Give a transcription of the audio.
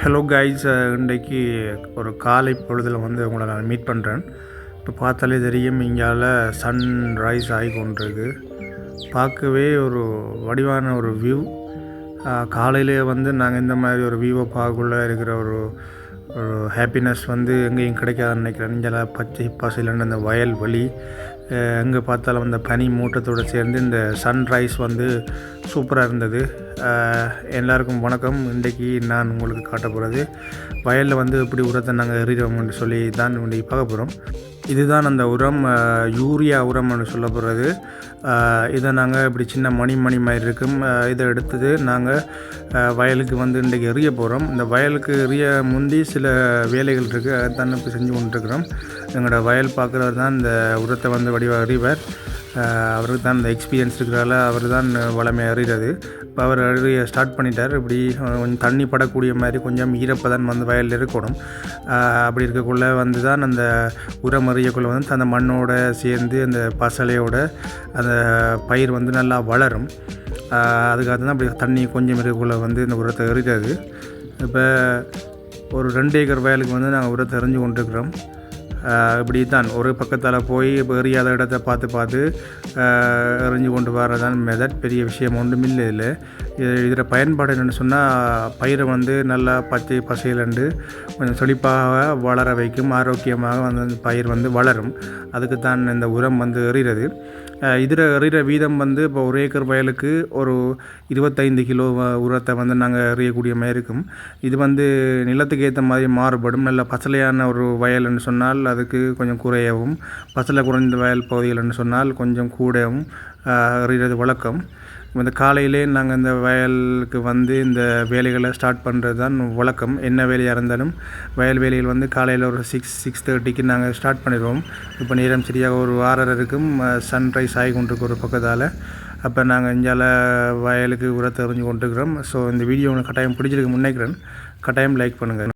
Hello guys இன்றைக்கு ஒரு காலை பொழுதில் வந்து உங்களை நான் மீட் பண்ணுறேன் இப்போ பார்த்தாலே தெரியும் இங்கால சன் ரைஸ் ஆகி கொண்டிருக்கு. பார்க்கவே ஒரு வடிவான ஒரு வியூ காலையிலே வந்து நாங்கள் இந்த மாதிரி ஒரு வியூவை பார்க்கக்குள்ளே இருக்கிற ஒரு ஒரு ஹாப்பினஸ் வந்து எங்கேயும் கிடைக்காதுன்னு நினைக்கிறேன். இங்கே பச்சை பசையிலன்னு அந்த வயல் வழி எங்கே பார்த்தாலும் அந்த பனி மூட்டத்தோடு சேர்ந்து இந்த சன்ரைஸ் வந்து சூப்பராக இருந்தது. எல்லாருக்கும் வணக்கம். இன்றைக்கி நான் உங்களுக்கு காட்ட போகிறது வயலில் வந்து எப்படி உரத்தை நாங்கள் எறிகிறோம்னு சொல்லி தான் இன்றைக்கி பார்க்க போகிறோம் இதுதான் அந்த உரம் யூரியா உரம்னு சொல்ல போகிறது இதை நாங்கள் இப்படி சின்ன மணி மணி மாதிரி இருக்கும். இதை எடுத்தது நாங்கள் வயலுக்கு வந்து இன்றைக்கி எறிய போகிறோம் இந்த வயலுக்கு எறிய முந்தி சில வேலைகள் இருக்குது அதை தான் இப்போ செஞ்சு கொண்டுருக்குறோம். எங்களோட வயல் பார்க்குறது தான் இந்த உரத்தை வந்து வடிவ அறிவார் அவருக்கு தான் இந்த எக்ஸ்பீரியன்ஸ் இருக்கிறதால அவர் தான் வளமை அறிகிறது. இப்போ அவர் அறிய ஸ்டார்ட் பண்ணிட்டார். இப்படி கொஞ்சம் தண்ணி படக்கூடிய மாதிரி கொஞ்சம் ஈரப்பதன் வந்து வயலில் இருக்கணும். அப்படி இருக்கக்குள்ளே வந்து தான் அந்த உரம் அறியக்குள்ளே வந்து அந்த மண்ணோட சேர்ந்து அந்த பசலையோட அந்த பயிர் வந்து நல்லா வளரும். அதுக்காக தான் அப்படி தண்ணி கொஞ்சம் இருக்கக்குள்ளே வந்து இந்த உரத்தை எறிகிறது இப்போ ஒரு ரெண்டு ஏக்கர் வயலுக்கு வந்து நாங்கள் உரத்தை எறிஞ்சு கொண்டிருக்கிறோம். இப்படி தான் ஒரு பக்கத்தில் போய் எறியாத இடத்த பார்த்து பார்த்து எறிஞ்சு கொண்டு வர்றதான் மெதட் பெரிய விஷயம் ஒன்றுமில்லை இல்லை இதில் இதில் பயன்பாடு என்னென்னு சொன்னால் பயிரை வந்து நல்லா பச்சை பசையிலண்டு கொஞ்சம் செழிப்பாக வளர வைக்கும் ஆரோக்கியமாக வந்து அந்த பயிர் வந்து வளரும். அதுக்கு தான் இந்த உரம் வந்து எறிகிறது. இதில் எறிகிற வீதம் வந்து இப்போ ஒரு ஏக்கர் வயலுக்கு ஒரு இருபத்தைந்து கிலோ உரத்தை வந்து நாங்கள் எறியக்கூடிய மாதிரி இருக்கும். இது வந்து நிலத்துக்கு ஏற்ற மாதிரி மாறுபடும். நல்ல பசலையான ஒரு வயல்னு சொன்னால் அதுக்கு கொஞ்சம் குறையவும் பசலை குறைந்த வயல் பகுதிகள்னு சொன்னால் கொஞ்சம் கூடவும் எறிகிறது வழக்கம். இந்த காலையிலே நாங்கள் இந்த வயலுக்கு வந்து இந்த வேலைகளை ஸ்டார்ட் பண்ணுறது தான் வழக்கம். என்ன வேலையாக இருந்தாலும் வயல் வேலைகள் வந்து காலையில் ஒரு சிக்ஸ் சிக்ஸ் தேர்ட்டிக்கு நாங்கள் ஸ்டார்ட் பண்ணிடுவோம். இப்போ நேரம் சரியாக ஒரு ஆறரை இருக்கும். சன்ரைஸ் ஆகி கொண்டிருக்கு ஒரு பக்கத்தால். அப்போ நாங்கள் இஞ்சால வயலுக்கு உரத்தை எறிஞ்சு கொண்டிருக்கிறோம். ஸோ இந்த வீடியோ உங்களுக்கு கட்டாயம் பிடிச்சிருக்கு முன்னைக்கிறேன் கட்டாயம் லைக் பண்ணுங்கள்